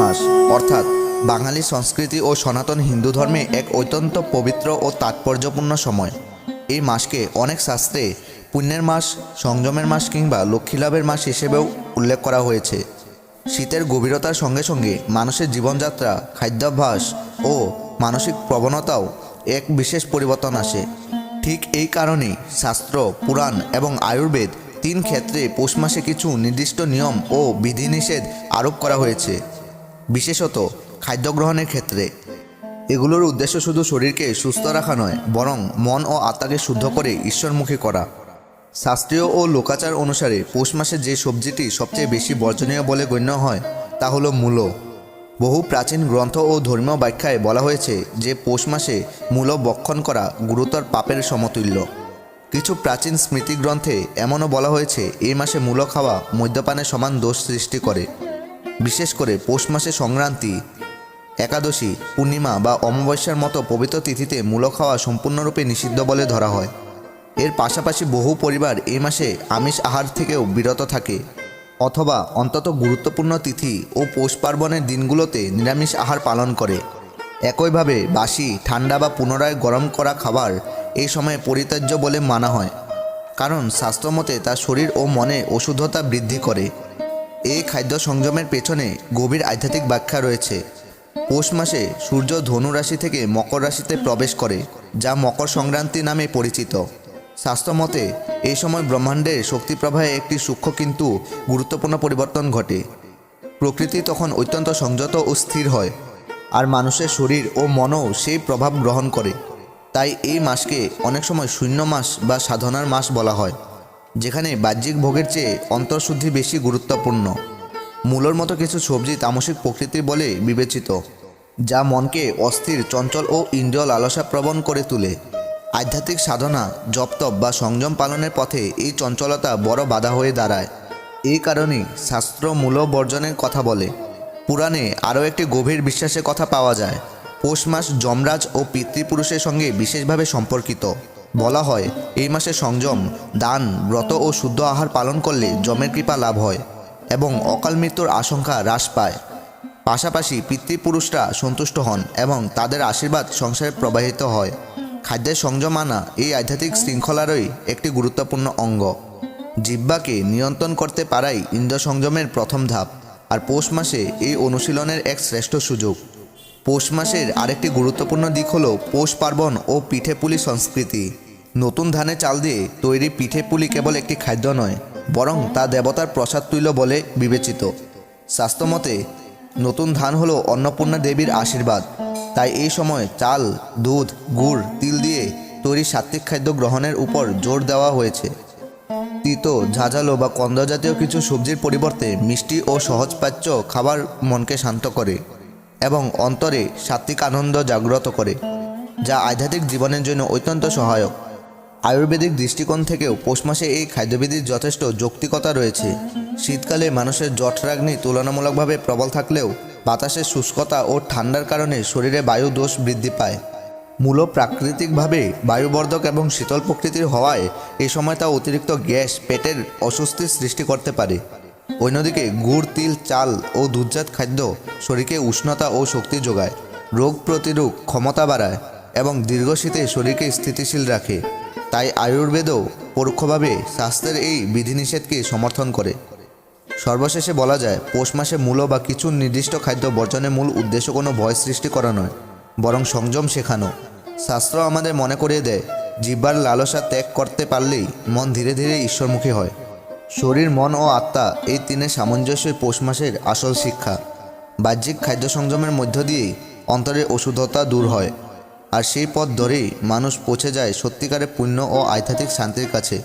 মাস। অর্থাৎ বাঙালি সংস্কৃতি ও সনাতন হিন্দু ধর্মে এক অত্যন্ত পবিত্র ও তাৎপর্যপূর্ণ সময়। এই মাসকে অনেক শাস্ত্রে পুণ্যের মাস, সংযমের মাস কিংবা লক্ষ্মীলাভের মাস হিসেবেও উল্লেখ করা হয়েছে। শীতের গভীরতার সঙ্গে সঙ্গে মানুষের জীবনযাত্রা, খাদ্যাভ্যাস ও মানসিক প্রবণতাও এক বিশেষ পরিবর্তন আসে। ঠিক এই কারণেই শাস্ত্র, পুরাণ এবং আয়ুর্বেদ তিন ক্ষেত্রে পৌষ মাসে কিছু নির্দিষ্ট নিয়ম ও বিধিনিষেধ আরোপ করা হয়েছে। বিশেষত খাদ্য গ্রহণের ক্ষেত্রে। এগুলোর উদ্দেশ্য শুধু শরীরকে সুস্থ রাখা নয়, বরং মন ও আত্মাকে শুদ্ধ করে ঈশ্বরমুখী করা। শাস্ত্রীয় ও লোকাচার অনুসারে পৌষ মাসে যে সবজিটি সবচেয়ে বেশি বর্জনীয় বলে গণ্য হয়, তা হলো মূলো। বহু প্রাচীন গ্রন্থ ও ধর্মীয় ব্যাখ্যায় বলা হয়েছে যে পৌষ মাসে মূলো বক্ষণ করা গুরুতর পাপের সমতুল্য। কিছু প্রাচীন স্মৃতিগ্রন্থে এমনও বলা হয়েছে এই মাসে মূলো খাওয়া মদ্যপানের সমান দোষ সৃষ্টি করে। বিশেষ করে পৌষ মাসে সংক্রান্তি, একাদশী, পূর্ণিমা বা অমাবস্যার মতো পবিত্র তিথিতে মূলো খাওয়া সম্পূর্ণরূপে নিষিদ্ধ বলে ধরা হয়। এর পাশাপাশি বহু পরিবার এই মাসে আমিষ আহার থেকেও বিরত থাকে অথবা অন্তত গুরুত্বপূর্ণ তিথি ও পৌষ পার্বণের দিনগুলোতে নিরামিষ আহার পালন করে। একইভাবে বাসি, ঠান্ডা বা পুনরায় গরম করা খাবার এই সময়ে পরিত্যাজ্য বলে মানা হয়, কারণ স্বাস্থ্যমতে তা শরীর ও মনে অশুদ্ধতা বৃদ্ধি করে। এই খাদ্য সংযমের পেছনে গভীর আধ্যাত্মিক ব্যাখ্যা রয়েছে। পৌষ মাসে সূর্য ধনু রাশি থেকে মকর রাশিতে প্রবেশ করে, যা মকর সংক্রান্তি নামে পরিচিত। স্বাস্থ্যমতে এই সময় ব্রহ্মাণ্ডের শক্তি প্রবাহে একটি সূক্ষ্ম কিন্তু গুরুত্বপূর্ণ পরিবর্তন ঘটে। প্রকৃতি তখন অত্যন্ত সংযত ও স্থির হয়, আর মানুষের শরীর ও মনও সেই প্রভাব গ্রহণ করে। তাই এই মাসকে অনেক সময় শূন্য মাস বা সাধনার মাস বলা হয়। যেখানে বাহ্যিক ভোগের চেয়ে অন্তঃশুদ্ধি বেশি গুরুত্বপূর্ণ। মূলর মতো কিছু সবজি তামসিক প্রকৃতির বলে বিবেচিত, যা মনকে অস্থির, চঞ্চল ও ইন্দ্রিয় লালসা প্রবণ করে তোলে। আধ্যাত্মিক সাধনা, জপতপ বা সংযম পালনের পথে এই চঞ্চলতা বড় বাধা হয়ে দাঁড়ায়। এই কারণেই শাস্ত্র মূল বর্জনের কথা বলে। পুরাণে আরও একটি গভীর বিশ্বাসের কথা পাওয়া যায়। পৌষ মাস যমরাজ ও পিতৃপুরুষের সঙ্গে বিশেষভাবে সম্পর্কিত। বলা হয়, এই মাসে সংযম, দান, ব্রত ও শুদ্ধ আহার পালন করলে যমের কৃপা লাভ হয় এবং অকাল মৃত্যুর আশঙ্কা হ্রাস পায়। পাশাপাশি পিতৃপুরুষরা সন্তুষ্ট হন এবং তাদের আশীর্বাদ সংসারে প্রবাহিত হয়। খাদ্যের সংযম আনা এই আধ্যাত্মিক শৃঙ্খলারই একটি গুরুত্বপূর্ণ অঙ্গ। জিহ্বাকে নিয়ন্ত্রণ করতে পারাই ইন্দ্র সংযমের প্রথম ধাপ, আর পৌষ মাসে এই অনুশীলনের এক শ্রেষ্ঠ সুযোগ। পৌষ মাসের আরেকটি গুরুত্বপূর্ণ দিক হলো পৌষ পার্বণ ও পিঠে পুলি সংস্কৃতি। নতুন ধানে চাল দিয়ে তৈরি পিঠে পুলি কেবল একটি খাদ্য নয়, বরং তা দেবতার প্রসাদ তুল্য বলে বিবেচিত। স্বাস্থ্যমতে, নতুন ধান হলো অন্নপূর্ণা দেবীর আশীর্বাদ। তাই এই সময় চাল, দুধ, গুড়, তিল দিয়ে তৈরি সাত্ত্বিক খাদ্য গ্রহণের উপর জোর দেওয়া হয়েছে। তিতো, ঝাঁঝালো বা কন্দ জাতীয় কিছু সবজির পরিবর্তে মিষ্টি ও সহজপাচ্য খাবার মনকে শান্ত করে। এবং অন্তরে সাত্বিক আনন্দ জাগ্রত করে, যা আধ্যাত্মিক জীবনের জন্য অত্যন্ত সহায়ক। আয়ুর্বেদিক দৃষ্টিকোণ থেকেও পৌষ মাসে এই খাদ্যবিধির যথেষ্ট যৌক্তিকতা রয়েছে। শীতকালে মানুষের জঠরাগ্নি তুলনামূলকভাবে প্রবল থাকলেও বাতাসের শুষ্কতা ও ঠান্ডার কারণে শরীরে বায়ু দোষ বৃদ্ধি পায়। মূল প্রাকৃতিকভাবে বায়ুবর্ধক এবং শীতল প্রকৃতির হওয়ায় এই সময় তা অতিরিক্ত গ্যাস, পেটের অস্বস্তির সৃষ্টি করতে পারে। অন্যদিকে গুড়, তিল, চাল ও দুধজাত খাদ্য শরীরকে উষ্ণতা ও শক্তি যোগায়, রোগ প্রতিরোধ ক্ষমতা বাড়ায় এবং দীর্ঘ শীতে শরীরকে স্থিতিশীল রাখে। তাই আয়ুর্বেদও পরোক্ষভাবে স্বাস্থ্যের এই বিধিনিষেধকে সমর্থন করে। সর্বশেষে বলা যায়, পৌষ মাসে মূল বা কিছু নির্দিষ্ট খাদ্য বর্জনের মূল উদ্দেশ্য কোনো ভয় সৃষ্টি করা নয়, বরং সংযম শেখানো। শাস্ত্র আমাদের মনে করিয়ে দেয় জিব্বার লালসা ত্যাগ করতে পারলেই মন ধীরে ধীরে ঈশ্বরমুখী হয়। শরীর, মন ও আত্মা এই তিনের সামঞ্জস্যই পৌষ মাসের আসল শিক্ষা। বাহ্যিক খাদ্য সংযমের মধ্য দিয়েই অন্তরের অশুদ্ধতা দূর হয়। আর সেই পথ ধরেই মানুষ পৌঁছে যায় সত্যিকারের পুণ্য ও আধ্যাত্মিক শান্তির কাছে।